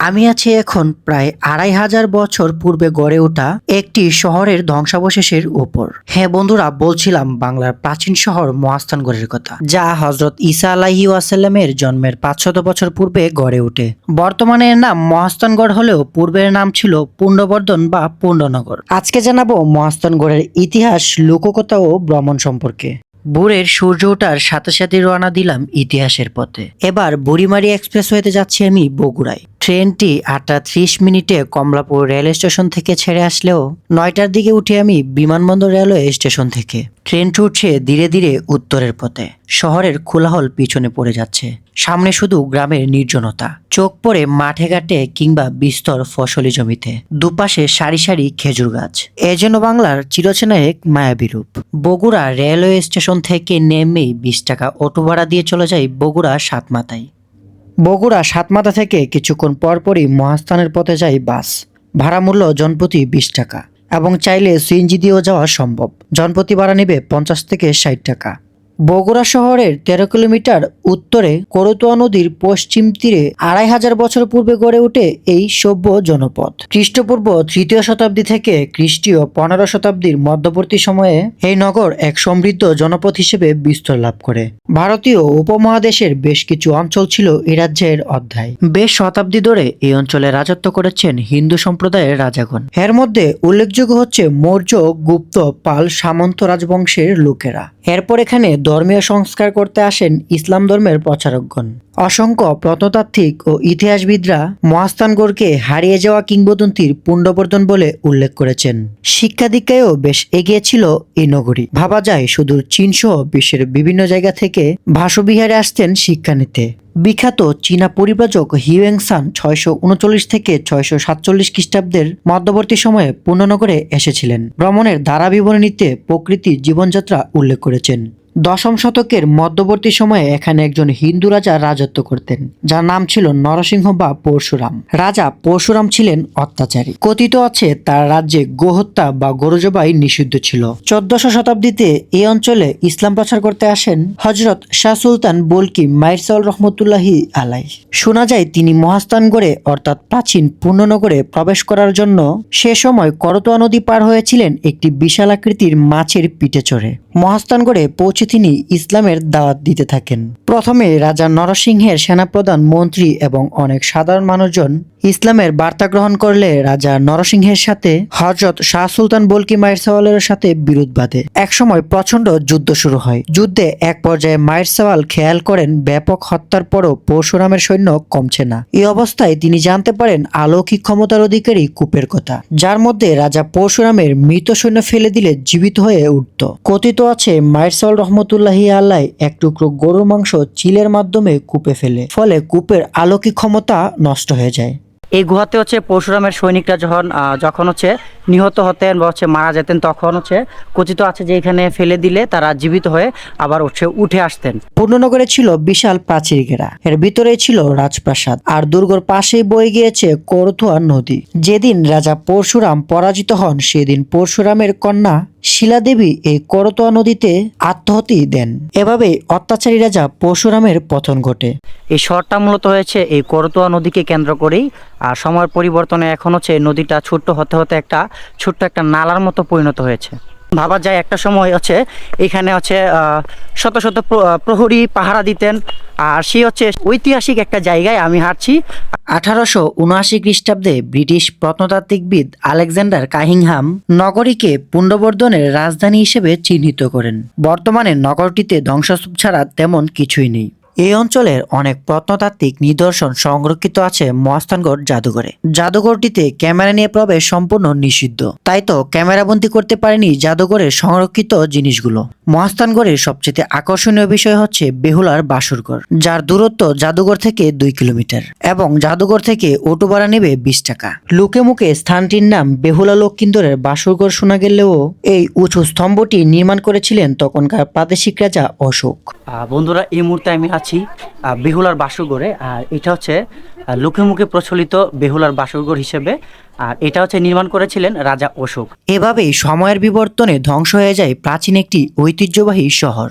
আমি আছি এখন প্রায় আড়াই হাজার বছর পূর্বে গড়ে ওঠা একটি শহরের ধ্বংসাবশেষের উপর হ্যাঁ বন্ধুরা, বলছিলাম বাংলার প্রাচীন শহর মহাস্থানগড়ের কথা, যা হজরত ঈসা আলাহি ওয়াসাল্লামের জন্মের পাঁচশত বছর পূর্বে গড়ে ওঠে। বর্তমানে এর নাম মহাস্থানগড় হলেও পূর্বের নাম ছিল পূর্ণবর্ধন বা পূর্ণনগর আজকে জানাব মহাস্থানগড়ের ইতিহাস, লোককথা ও ভ্রমণ সম্পর্কে। ভোরের সূর্য ওঠার সাথে সাথে রওনা দিলাম ইতিহাসের পথে। এবার বুড়িমারি এক্সপ্রেস হইতে যাচ্ছি আমি বগুড়ায়। ট্রেনটি আটটা ত্রিশ মিনিটে কমলাপুর রেল স্টেশন থেকে ছেড়ে আসলেও নয়টার দিকে উঠে আমি বিমানবন্দর রেলওয়ে স্টেশন থেকে। ট্রেন ছুটছে ধীরে ধীরে উত্তরের পথে। শহরের কোলাহল পিছনে পড়ে যাচ্ছে। সামনে শুধু গ্রামের নির্জনতা। চোখ পড়ে মাঠে ঘাটে কিংবা বিস্তর ফসলি জমিতে। দুপাশে সারি সারি খেজুর গাছ। এ যেন বাংলার চিরচেনা এক বগুড়া রেলওয়ে স্টেশন থেকে নেমেই বিশ টাকা অটো ভাড়া দিয়ে চলে যাই বগুড়া সাতমাথায়। বগুড়া সাতমাথা থেকে কিছুক্ষণ পরপরই মহাস্থানের পথে যায় বাস। ভাড়া মূল্য জনপ্রতি বিশ টাকা এবং চাইলে সিএনজি দিয়েও যাওয়া সম্ভব। জনপ্রতি ভাড়া নেবে পঞ্চাশ থেকে ষাট টাকা। বগুড়া শহরের তেরো কিলোমিটার উত্তরে করতোয়া নদীর পশ্চিম তীরে আড়াই হাজার বছর পূর্বে গড়ে ওঠে এই সভ্য জনপদ। খ্রিস্টপূর্ব তৃতীয় শতাব্দী থেকে খ্রিস্টীয় পনেরো শতাব্দীর মধ্যবর্তী সময়ে এই নগর এক সমৃদ্ধ জনপদ হিসেবে বিস্তার লাভ করে। ভারতীয় উপমহাদেশের বেশ কিছু অঞ্চল ছিল এ রাজ্যের অধ্যায়। বেশ শতাব্দী ধরে এই অঞ্চলে রাজত্ব করেছেন হিন্দু সম্প্রদায়ের রাজাগণ। এর মধ্যে উল্লেখযোগ্য হচ্ছে মৌর্য, গুপ্ত, পাল, সামন্ত রাজবংশের লোকেরা। এরপর এখানে ধর্মীয় সংস্কার করতে আসেন ইসলাম ধর্মের প্রচারকগণ। অসংখ্য প্রত্নতাত্ত্বিক ও ইতিহাসবিদরা মহাস্থানগড়কে হারিয়ে যাওয়া কিংবদন্তির পুণ্ডবর্ধন বলে উল্লেখ করেছেন। শিক্ষা দীক্ষায়ও বেশ এগিয়ে ছিল এই নগরী। ভাবা যায় সুদূর চীন সহ বিশ্বের বিভিন্ন জায়গা থেকে ভাসবিহারে আসতেন শিক্ষা নিতে বিখ্যাত চীনা পরিব্রাজক হিউয়েংসান ছয়শো উনচল্লিশ থেকে ছয়শো সাতচল্লিশ খ্রিস্টাব্দের মধ্যবর্তী সময়ে পূর্ণনগরে এসেছিলেন। ভ্রমণের ধারা বিবরণীতে প্রকৃতি জীবনযাত্রা উল্লেখ করেছেন। দশম শতকের মধ্যবর্তী সময়ে এখানে একজন হিন্দু রাজা রাজত্ব করতেন, যার নাম ছিল নরসিংহ বা পরশুরাম। রাজা পরশুরাম ছিলেন অত্যাচারী। কথিত আছে তার রাজ্যে গোহত্যা বা গরুজবাই নিষিদ্ধ ছিল। চোদ্দশো শতাব্দীতে এই অঞ্চলে ইসলাম প্রচার করতে আসেন হজরত শাহ সুলতান বলকি মাইরসাউল রহমতুল্লাহি আলাই শোনা যায় তিনি মহাস্থানগড়ে অর্থাৎ প্রাচীন পূর্ণনগরে প্রবেশ করার জন্য সে সময় করতোয়া নদী পার হয়েছিলেন একটি বিশাল আকৃতির মাছের পিঠে চড়ে। মহাস্থানগড়ে পৌঁছে তিনি ইসলামের দাওয়াত দিতে থাকেন। প্রথমে রাজা নরসিংহের সেনাপ্রধান মন্ত্রী এবং অনেক সাধারণ মানুষজন ইসলামের বার্তা গ্রহণ করলে রাজা নরসিংহের সাথে হজরত শাহ সুলতান বলকি মায়ের সওয়ালের সাথে বিরোধ বাঁধে। একসময় প্রচণ্ড যুদ্ধ শুরু হয়। যুদ্ধে এক পর্যায়ে মায়ের সওয়াল খেয়াল করেন, ব্যাপক হত্যার পরও পরশুরামের সৈন্য কমছে না। এই অবস্থায় তিনি জানতে পারেন অলৌকিক ক্ষমতার অধিকারী কূপের কথা, যার মধ্যে রাজা পরশুরামের মৃত সৈন্য ফেলে দিলে জীবিত হয়ে উঠত। কথিত আছে মায়ের সওয়াল রহমতুল্লাহি আল্লাহ এক টুকরো গরুর মাংস চিলের মাধ্যমে কূপে ফেলে, ফলে কূপের আলোকিক ক্ষমতা নষ্ট হয়ে যায়। এই গুহাতে হচ্ছে পরশুরামের সৈনিকরা যখন যখন হচ্ছে নিহত হতেন বা হচ্ছে মারা যেতেন তখন হচ্ছে কথিত আছে যে এখানে ফেলে দিলে তারা জীবিত হয়ে আবার হচ্ছে উঠে আসতেন। পূর্ণনগরে ছিল বিশাল প্রাচীর ঘেরা। এর ভিতরে ছিল রাজপ্রাসাদ। আর দুর্গর পাশেই বয়ে গিয়েছে করথুয়া নদী। যেদিন রাজা পরশুরাম পরাজিত হন সেদিন পরশুরামের কন্যা শিলাদেবী এই করতোয়া নদীতে আত্মহতি দেন। এভাবে অত্যাচারী রাজা পরশুরামের পতন ঘটে। এই শহরটা মূলত হয়েছে এই করতোয়া নদীকে কেন্দ্র করেই। আর সময়ের পরিবর্তনে এখন হচ্ছে নদীটা ছোট্ট হতে হতে একটা ছোট্ট একটা নালার মতো পরিণত হয়েছে। ভাবা যায় একটা সময় হচ্ছে এখানে হচ্ছে শত শত প্রহরী পাহারা দিতেন আর সেই হচ্ছে ঐতিহাসিক একটা জায়গায় আমি হাঁটছি। আঠারোশো উনআশি খ্রিস্টাব্দে ব্রিটিশ প্রত্নতাত্ত্বিকবিদ আলেকজান্ডার কাহিংহাম নগরীকে পুণ্ডবর্ধনের রাজধানী হিসেবে চিহ্নিত করেন। বর্তমানে নগরটিতে ধ্বংসস্তূপ ছাড়া তেমন কিছুই নেই। এই অঞ্চলের অনেক প্রত্নতাত্ত্বিক নিদর্শন সংরক্ষিত আছে মহাস্থানগড় জাদুঘরে। জাদুঘরটিতে ক্যামেরা নিয়ে প্রবেশ সম্পূর্ণ নিষিদ্ধ। তাই তো ক্যামেরাবন্দি করতে পারেনি জাদুঘরের সংরক্ষিত জিনিসগুলো। মহাস্থানগড়ের সবচেয়ে আকর্ষণীয় বিষয় হচ্ছে বেহুলার বাসুরঘর, যার দূরত্ব জাদুঘর থেকে দুই কিলোমিটার এবং জাদুঘর থেকে অটো ভাড়া নেবে বিশ টাকা। লোকে মুখে স্থানটির নাম বেহুলা লক্ষিন্দরের বাসুরঘর শোনা গেলেও এই উঁচু স্তম্ভটি নির্মাণ করেছিলেন তখনকার প্রাদেশিক রাজা অশোক। বন্ধুরা, এই মুহূর্তে আমি আছি আহ, বেহুলার বাসুগড়ে আর এটা হচ্ছে লোকে মুখে প্রচলিত বেহুলার বাসুগড় হিসেবে আর এটা হচ্ছে নির্মাণ করেছিলেন রাজা অশোক। এভাবেই সময়ের বিবর্তনে ধ্বংস হয়ে যায় প্রাচীন একটি ঐতিহ্যবাহী শহর।